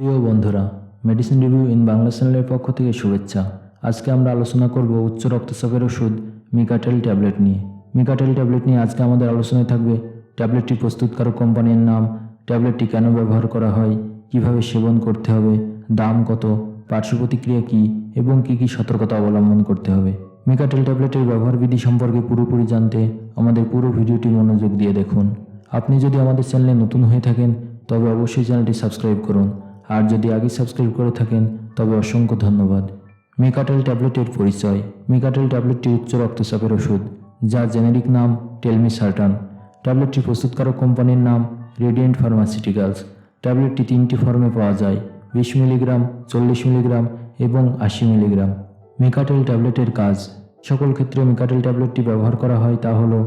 প্রিয় বন্ধুরা medicine review in Bangla চ্যানেলের পক্ষ থেকে শুভেচ্ছা। আজকে আমরা আলোচনা করব উচ্চ রক্তচাপের ওষুধ মিকাটেল ট্যাবলেট নিয়ে। মিকাটেল ট্যাবলেট নিয়ে আজকে আমাদের আলোচনায় থাকবে ট্যাবলেটটি প্রস্তুতকারক কোম্পানির নাম ট্যাবলেটটি কেন ব্যবহার করা হয়, কীভাবে সেবন করতে হবে, দাম কত পার্শ্ব প্রতিক্রিয়া কী, এবং কী কী সতর্কতা অবলম্বন করতে হবে। মিকাটেল ট্যাবলেটের ব্যবহার বিধি সম্পর্কে পুরোপুরি জানতে আমাদের পুরো ভিডিওটি মনোযোগ দিয়ে দেখুন। আপনি যদি আমাদের চ্যানেলে নতুন হয়ে থাকেন, তবে অবশ্যই চ্যানেলটি সাবস্ক্রাইব করুন। আর যদি আগে সাবস্ক্রাইব করে থাকেন, তবে অসংখ্য ধন্যবাদ। মিকাটেল ট্যাবলেটের পরিচয়। মিকাটেল ট্যাবলেটটি উচ্চ রক্তচাপের ওষুধ, যার জেনেরিক নাম টেলমি সার্টান ট্যাবলেটটি প্রস্তুতকারক কোম্পানির নাম রেডিয়েন্ট ফার্মাসিউটিক্যালস। ট্যাবলেটটি তিনটি ফর্মে পাওয়া যায়, বিশ মিলিগ্রাম, চল্লিশ মিলিগ্রাম এবং আশি মিলিগ্রাম। মিকাটেল ট্যাবলেটের কাজ। সকল ক্ষেত্রে মিকাটেল ট্যাবলেটটি ব্যবহার করা হয় তা হলো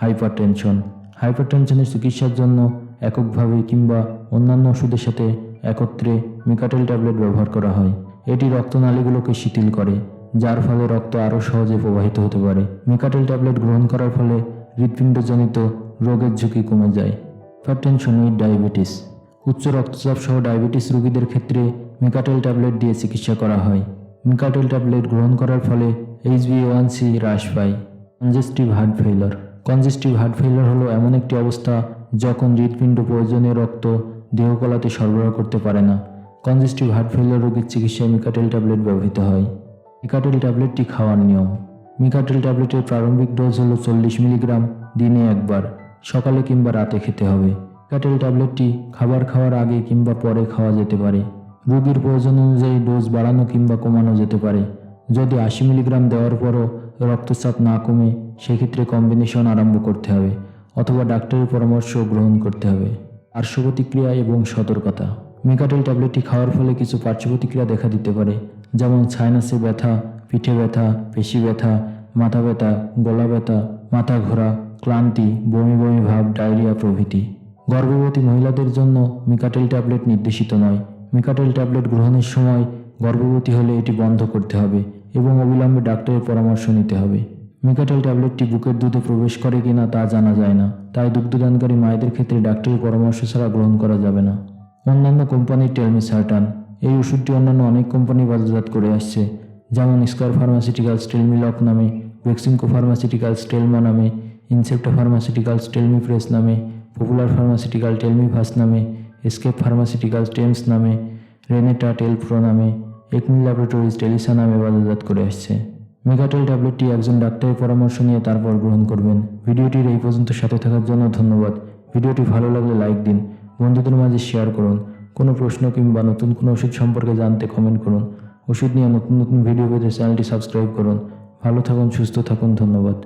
হাইপার টেনশন হাইপার টেনশনের চিকিৎসার জন্য এককভাবে কিংবা অন্যান্য ওষুধের সাথে একত্রে মিকাটেল ট্যাবলেট ব্যবহার করা হয়। এটি রক্তনালীগুলোকে শিথিল করে, যার ফলে রক্ত আরও সহজে প্রবাহিত হতে পারে। মিকাটেল ট্যাবলেট গ্রহণ করার ফলে হৃৎপিণ্ডজনিত রোগের ঝুঁকি কমে যায়। Hypertension with diabetes. উচ্চ রক্তচাপ সহ ডায়াবেটিস রোগীদের ক্ষেত্রে মিকাটেল ট্যাবলেট দিয়ে চিকিৎসা করা হয়। মিকাটেল ট্যাবলেট গ্রহণ করার ফলে এইচবি ওয়ান সি হ্রাস পায়। Congestive heart failure. Congestive heart failure হলো এমন একটি অবস্থা যখন হৃৎপিণ্ড প্রয়োজনীয় রক্ত দেহকলাতে সরবরাহ করতে পারে না। কনজেস্টিভ হার্ট ফেইলার রোগীর চিকিৎসায় মিকাটেল ট্যাবলেট ব্যবহৃত হয়। মিকাটেল ট্যাবলেটটি খাওয়ার নিয়ম। মিকাটেল ট্যাবলেটের প্রারম্ভিক ডোজ হলো চল্লিশ মিলিগ্রাম দিনে একবার, সকালে কিংবা রাতে খেতে হবে। মিকাটেল ট্যাবলেটটি খাবার খাওয়ার আগে কিংবা পরে খাওয়া যেতে পারে। রোগীর প্রয়োজন অনুযায়ী ডোজ বাড়ানো কিংবা কমানো যেতে পারে। যদি আশি মিলিগ্রাম দেওয়ার পরও রক্তচাপ না কমে, সেক্ষেত্রে কম্বিনেশন আরম্ভ করতে হবে অথবা ডাক্তারের পরামর্শ গ্রহণ করতে হবে। পার্শ্ব প্রতিক্রিয়া এবং সতর্কতা। মিকাটেল ট্যাবলেটটি খাওয়ার ফলে কিছু পার্শ্ব প্রতিক্রিয়া দেখা দিতে পারে, যেমন সাইনাসে ব্যথা, পিঠে ব্যথা, পেশি ব্যথা, মাথা ব্যথা, গলা ব্যথা, মাথা ঘোরা, ক্লান্তি, বমি বমি ভাব, ডায়রিয়া প্রভৃতি। গর্ভবতী মহিলাদের জন্য মিকাটেল ট্যাবলেট নির্দেশিত নয়। মিকাটেল ট্যাবলেট গ্রহণের সময় গর্ভবতী হলে এটি বন্ধ করতে হবে এবং অবিলম্বে ডাক্তারের পরামর্শ নিতে হবে। মিকাটেল ট্যাবলেটটি বুকের দুধে প্রবেশ করে কিনা তা জানা যায় না। তাই দুগ্ধদানকারী মায়েদের ক্ষেত্রে ডাক্তারের পরামর্শ ছাড়া গ্রহণ করা যাবে না। অন্যান্য কোম্পানির টেলমি সার্টান এই ওষুধটি অন্যান্য অনেক কোম্পানি বাজারজাত করে আসছে, যেমন স্কয়ার ফার্মাসিউটিক্যালস টেলমিলক নামে, ভেক্সিনকো ফার্মাসিউটিক্যালস টেলমা নামে, ইনসেপ্টা ফার্মাসিউটিক্যালস টেলমি ফ্রেস নামে, পপুলার ফার্মাসিউটিক্যাল টেলমি ভাস নামে, এসকেপ ফার্মাসিউটিক্যালস টেমস নামে, রেনেটা টেলপ্রো নামে একমিল ল্যাবরেটরিজ টেলিসা নামে বাজারজাত করে আসছে। মেগাটেল ট্যাবলেটটি একজন ডাক্তারের পরামর্শ নিয়ে তারপর গ্রহণ করবেন। ভিডিওটির এই পর্যন্ত সাথে থাকার জন্য ধন্যবাদ। ভিডিওটি ভালো লাগলে লাইক দিন, বন্ধুদের মাঝে শেয়ার করুন। কোনো প্রশ্ন কিংবা নতুন কোনো ওষুধ সম্পর্কে জানতে কমেন্ট করুন। ওষুধ নিয়ে নতুন নতুন ভিডিও পেতে চ্যানেলটি সাবস্ক্রাইব করুন। ভালো থাকুন, সুস্থ থাকুন, ধন্যবাদ।